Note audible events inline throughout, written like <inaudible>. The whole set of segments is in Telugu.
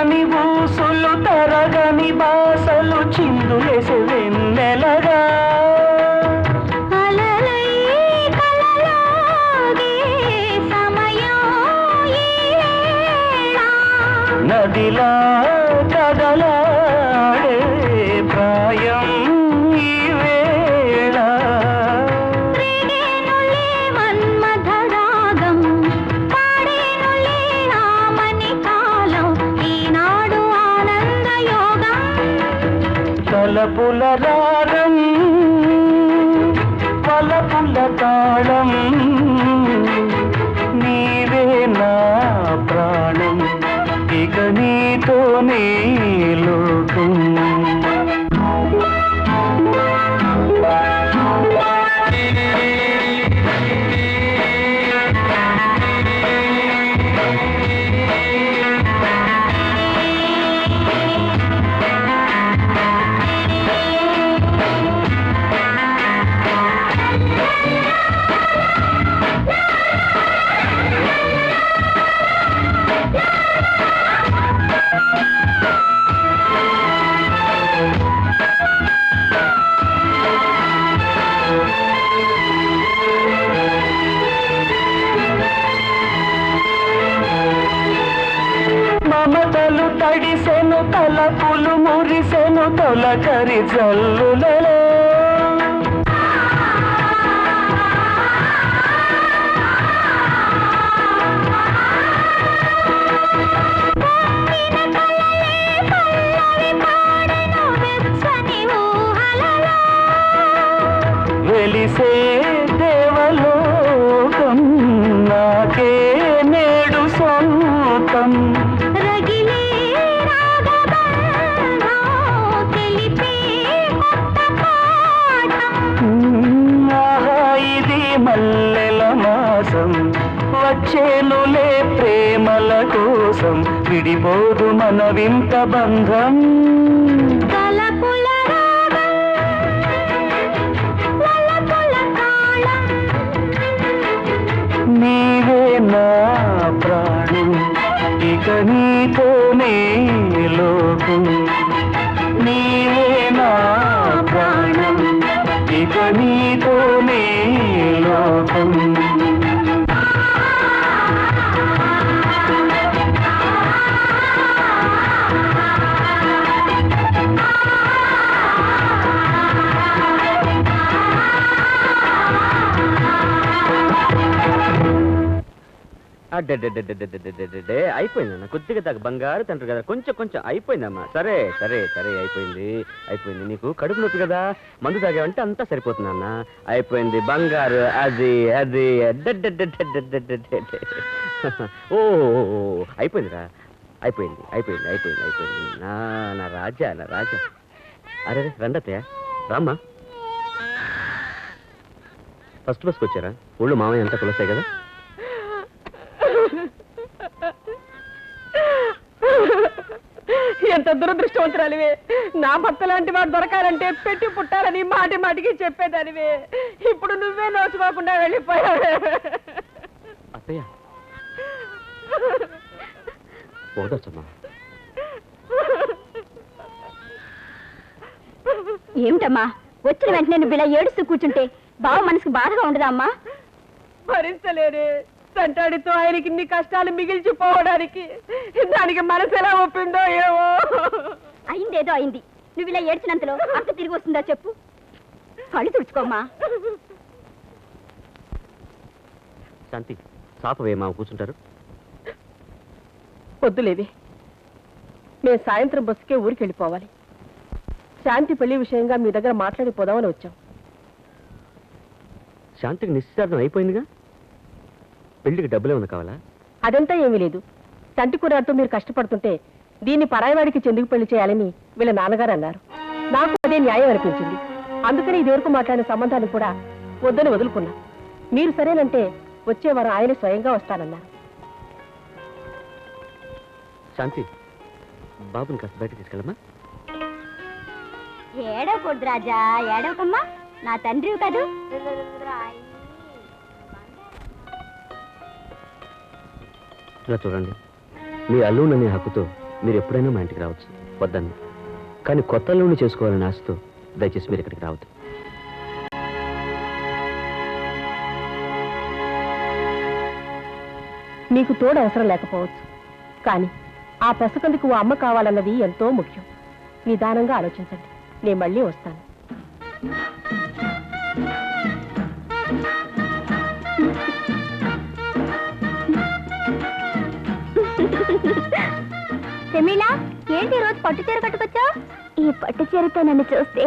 తరగని బూసులు తరగని బాసలు చిందులేసే వెన్నెలగా. తొలకరి జల్లులలో. పాడెను వెలిసే దేవలోకం నాకే నేడు సొంతం. ప్రేమల కోసం విడిపోదు మన వింత బంధం. అడ్డే అయిపోయిందన్న కొద్దిగా దాకా బంగారు తండ్రి కదా కొంచెం కొంచెం అయిపోయిందమ్మా సరే సరే సరే అయిపోయింది అయిపోయింది నీకు కడుపు నొప్పి కదా మందు తాగేవంటే అంతా సరిపోతుంది అన్న అయిపోయింది బంగారు అది అది ఓ అయిపోయిందిరా అయిపోయింది అయిపోయింది అయిపోయింది అయిపోయింది నా నా రాజా నా రాజా అరే రండతయ్య రామ్మా ఫస్ట్ బస్కి వచ్చారా ఊళ్ళో మామయ్య అంతా కలుస్తాయి కదా దురదృష్టవంతురాలివే నా భర్త లాంటి వాడు దొరకాలంటే పెట్టి పుట్టాలని మాటి మాటికి చెప్పేదానివే. ఇప్పుడు నువ్వే నోచుకోకుండా వెళ్ళిపోయావే. అత్తయ్య. పోదొచ్చమ్మా ఏమిటమ్మా? వచ్చిన వెంటనే నువ్వు ఇలా ఏడుస్తూ కూర్చుంటే బావ మనసుకు బాధగా ఉండదా అమ్మా? భరించలేరే తంటాడితో ఆయనకి ఇన్ని కష్టాలు మిగిల్చిపోవడానికి దానికి మనసు ఎలా ఒప్పిందో ఏమో. అయిందేదో అయింది. నువ్వు ఇలా ఏడ్చినంతలో అక్క తిరిగి వస్తుందా చెప్పు. కళ్ళు తుడుచుకోమ్మా. శాంతి సాపవే మా కూర్చుంటారు. వద్దులేవి మేము సాయంత్రం బస్సుకే ఊరికి వెళ్ళిపోవాలి శాంతి పెళ్ళి విషయంగా మీ దగ్గర మాట్లాడిపోదామని వచ్చాం. శాంతికి నిశ్చితార్థం అయిపోయిందిగా? పెళ్ళికి డబ్బులే ఉంది కావాలా? అదంతా ఏమీ లేదు. చంటి కూరతో మీరు కష్టపడుతుంటే దీన్ని పరాయివాడికి చెందుకు పెళ్ళి చేయాలని వీళ్ళ నాన్నగారు అన్నారు. నాకు అదే న్యాయం అనిపించింది. అందుకని ఇదివరకు మాట్లాడిన సంబంధాన్ని కూడా వద్దని వదులుకున్నా. మీరు సరేనంటే వచ్చే వారం ఆయన స్వయంగా వస్తానన్నారు. శాంతి బాబుని కాస్త బయట తీసుకెళ్ళమ్మా. ఏడవకూడదు రాజా ఏడవకమ్మా. నా తండ్రి కదూ. ఇలా చూడండి మీ అల్లుండనే హక్కుతో మీరు ఎప్పుడైనా మా ఇంటికి రావచ్చు. వద్దండి కానీ కొత్త అల్లుడిని చేసుకోవాలని ఆశతో దయచేసి మీరు ఇక్కడికి రావద్దు. మీకు తోడు అవసరం లేకపోవచ్చు. కానీ ఆ పసకందుకు ఓ అమ్మ కావాలన్నది ఎంతో ముఖ్యం. నిదానంగా ఆలోచించండి. నేను మళ్ళీ వస్తాను. <laughs> శమీల ఏంటి ఈ రోజు పట్టు చీర కట్టుకొచ్చా ఈ పట్టు చీరతో నన్ను చూస్తే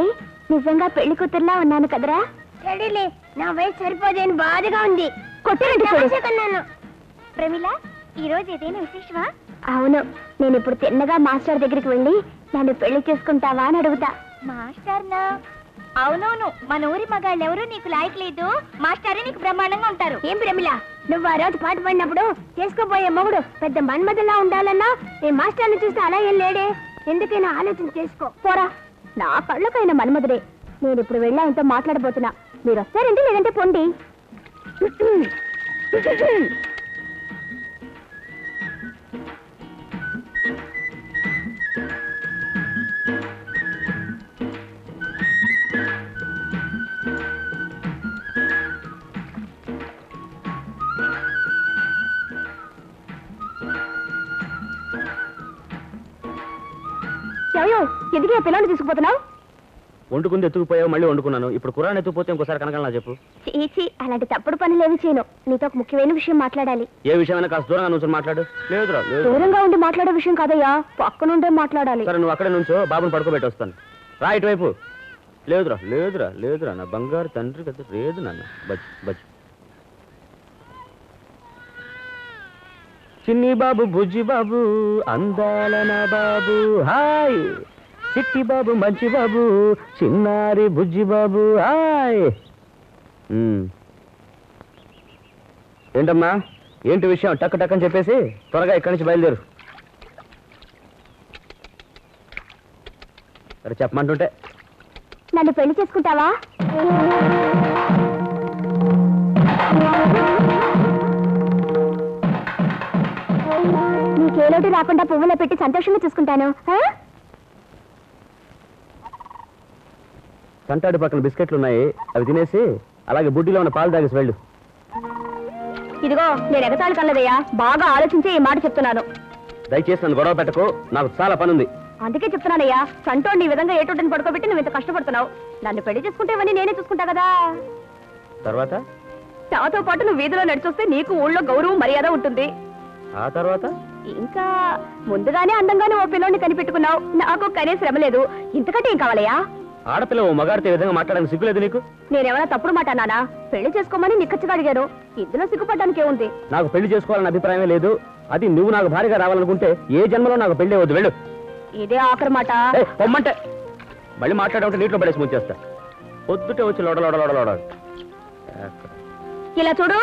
నిజంగా పెళ్ళి కూతురులా ఉన్నాను కదరా? సరేలే నా వయసు సరిపోదేని బాధగా ఉంది. కొట్టాను ప్రమిళ ఈ రోజు ఏదైనా విశేషమా? అవును నేను ఇప్పుడు తిన్నగా మాస్టర్ దగ్గరికి వెళ్ళి నన్ను పెళ్ళి చేసుకుంటావా అని అడుగుతా. మాస్టర్ నా అవునవును మన ఊరి మగాళ్ళు ఎవరు నీకు లాయక్ లేదు మాస్టరే నీకు బ్రహ్మాండంగా ఉంటారు. ఏం ప్రమిళ నువ్వు ఆ రోజు పాటు పడినప్పుడు చేసుకోబోయే మొగుడు పెద్ద మన్మధులా ఉండాలన్నా నీ మాస్టర్ని చూస్తే అలా ఏం లేడే? ఎందుకైనా ఆలోచన చేసుకో. పోరా. నా కళ్ళకైనా మన్మధుడే. నేను ఇప్పుడు వెళ్ళి ఆయనతో మాట్లాడబోతున్నా. మీరు వస్తారండి లేదంటే పొండి. ఎందుకు పిల్లలు తీసుకుపోతున్నావు? వండుకుంది ఎత్తుకుపోయావు మళ్ళీ వండుకున్నాను. ఇప్పుడు కురాన్ ఎత్తుకుపోతే ఇంకోసారి కనకాల చెప్పు? చీచి అలాంటి తప్పుడు పనులేవి చేయను. నీతో ఒక ముఖ్యమైన విషయం మాట్లాడాలి. ఏ విషయమైనా కాస్త దూరంగా నుంచొని మాట్లాడు. లేదురా లేదు. దూరంగా ఉండి మాట్లాడే విషయం కాదయ్యా. పక్కనుండే మాట్లాడాలి. సరే నువ్వు అక్కడే నుంచో బాబుని పడుకోబెట్టి వస్తాను. రా ఇటువైపు. లేదురా లేదురా లేదురా. నా బంగారు తండ్రి కదా లేదు నాన్న. బజ్ బజ్ చిన్ని బాబు బుజ్జి బాబు అందాల నా బాబు. హాయ్! చిట్టి బాబు మంచి బాబు చిన్నారి బుజ్జి బాబు హాయ్ ఏంటమ్మా? ఏంటి విషయం? టక్ టక్ అని చెప్పేసి త్వరగా ఇక్కడి నుంచి బయలుదేరు. సరే చెప్పమంటుంటే. నన్ను పెళ్ళి చేసుకుంటావా? నీకేలోటు రాకుండా పువ్వులో పెట్టి సంతోషంగా చూసుకుంటాను ఆ? సంటాడి పక్కన బిస్కెట్లు ఉన్నాయి అవి తినేసి అలాగే బుడ్డిలో ఉన్న పాలు తాగేసి వెళ్ళు. ఇదిగో నేను ఎగతాళి కన్నదయ్యా బాగా ఆలోచించి ఈ మాట చెప్తున్నాను. దయచేసి నన్ను గొడవ పెట్టకు నాకు చాలా పని ఉంది అందుకే చెప్తున్నానయ్యా సంటోని ఈ విధంగా ఏటోటిని పడుకోబెట్టి నువ్వు ఇంత కష్టపడుతున్నావు. నన్ను పెళ్ళి చేసుకుంటే ఇవన్నీ నేనే చూసుకుంటా కదా. తర్వాత? నాతో పాటు నువ్వు వీధిలో నడిచొస్తే నీకు ఊళ్ళో గౌరవం మర్యాద ఉంటుంది. ఆ తర్వాత? ఇంకా ముందుగానే అందంగానే ఓ పిల్లోని కనిపెట్టుకున్నావు. నాకు కనే శ్రమ లేదు. ఇంతకంటే ఏం కావాలయ్యా? ఆడపిల్ల ఓ మగాడితో విధంగా మాట్లాడడానికి సిగ్గులేదు నీకు? నేనేమైనా తప్పుడు మాట అన్నానా? పెళ్ళి చేసుకోమని నిక్కచ్చిగా అడిగాను ఇందులో సిగ్గుపడ్డానికి ఏముంది? నాకు పెళ్ళి చేసుకోవాలని అభిప్రాయమే లేదు. అది నువ్వు నాకు భారీగా రావాలనుకుంటే ఏ జన్మలో నాకు పెళ్ళి వద్దు వెళ్ళు. ఇదే ఆఖరి మాట. పొమ్మంటే. మళ్ళీ మాట్లాడమంటే నీటిలో పడేసి ముంచేస్తా. పొద్దుటే వచ్చి లోడ లోడ లోడ లోడ. ఇలా చూడు.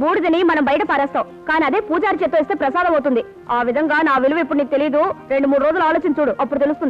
బూడిదని మనం బయట పారేస్తాం. కానీ అదే పూజారి చేత్తో ఇస్తే ప్రసాదం అవుతుంది. ఆ విధంగా నా విలువ ఇప్పుడు నీకు తెలియదు రెండు మూడు రోజులు ఆలోచించుడు అప్పుడు తెలుస్తుంది.